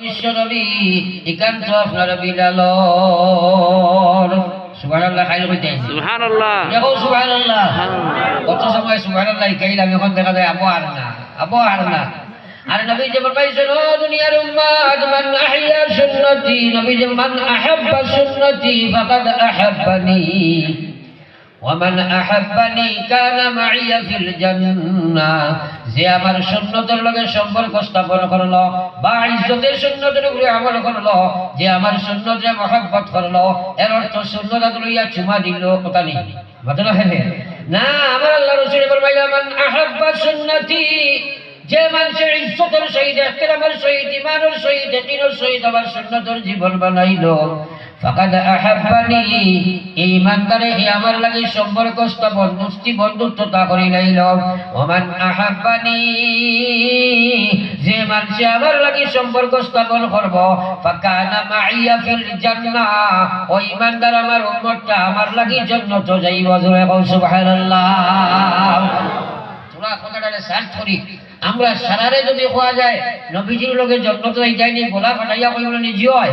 বিশ্বনবী একান্ত আপনার বিলালর। সুবহানাল্লাহ খাইল কইতে সুবহানাল্লাহ। দেখো সুবহানাল্লাহ। কত সময় সুবহানাল্লাহ খাইলাম এখন দেখা যায় আবো আর না আবো আর না আর নবী যে বলবাইছেন ও দুনিয়ার উম্মাত মান আহইয়া সুন্নতি নবী যে মান আহাব্বা সুন্নতি ফাকাদ আহাব্বানি। ওয়ামান আহাব্বানি কানা মাইয়া ফিল জান্নাহ। যে আমার সুন্নতের লগে সম্পর্ক স্থাপন করল, বা ইজ্জতের সুন্নতের উপরে আমল করল, যে আমার সুন্নতে মহব্বত করল, এর অর্থ সুন্নতা লইয়া চুমা দিল, কথা নেই। ঘটনা হেনে না, আমার আল্লাহ রসুল বলবাইলা মান আহাব্বা সুন্নতি, যে মানুষের ইজ্জতের সহিত, এহতেরামের সহিত ইমানের সহিত একিনের সহিত আমার সুন্নতর জীবন বানাইল ফাকাদ আহাব্বানি এই ইমানদারে হে আমার লাগে সম্পর্ক স্থাপন মুষ্টি বন্ধুত্বতা করি ওমান আহাব্বানি, যে মানুষে আমার লাগে সম্পর্ক স্থাপন করব, ফাকানা মাইয়া ফিল জান্নাহ ওই ইমানদার আমার উম্মতটা আমার লাগি জান্নাত যাইব। জোরে কও সুবহানাল্লাহ। তোরা কথাটারে সার্চ করি। আমরা সারারে যদি কোয়া যায়, নবীজির লোকে যত্ন তো যায়নি গোলা ফাটাইয়া কই বলে নিজে হয়।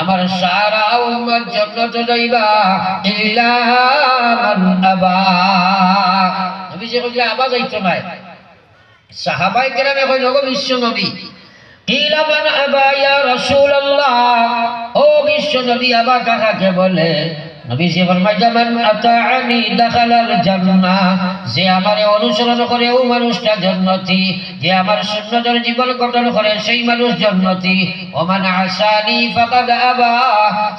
আমার সারা উম্মত জান্নাত যাইবা ইল্লা মান যে যাইতো নাই? সাহাবায়ে কেরামে কইল গো বিশ্ব নবী আবা ও বিশ্ব নবী আবা কাকাকে বলে। নবী যে ফরমায় মান আতাআনি দাখালাল জান্নাহ। যে আমারে অনুসরণ করে ও মানুষটা জান্নতি। যে আমার সুন্নতের জীবন গঠন করে সেই মানুষ জান্নতি। ও মান আসানি ফাকাদ আবা।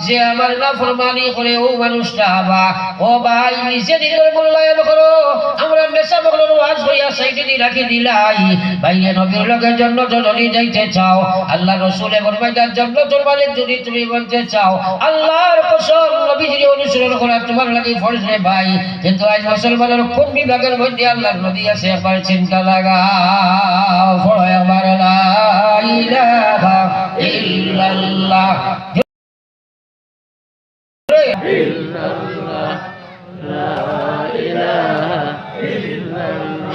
যে আমার নাফরমানি করে ও মানুষটা আবা। ও ভাই, নিজে নিজের মূল্যায়ন করো। আমরা মেসা ওয়াজ সাইডে রাখি দিলাই। ভাইয়ে নবীর লগের জন্য যদি যাইতে চাও। আল্লাহ রসুলে ফরমাইদার জন্য মালিক যদি তুমি বলতে চাও। আল্লাহর কসম, নবীজির অনুসরণ করা তোমার লাগে ফরজ রে ভাই। কিন্তু আজ মুসলমানের কোন বিভাগের মধ্যে আল্লাহর নবী আছে, একবার চিন্তা লাগাও। পড়ো একবার লা ইলাহা ইল্লাল্লাহ।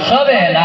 সবে লা ইলাহা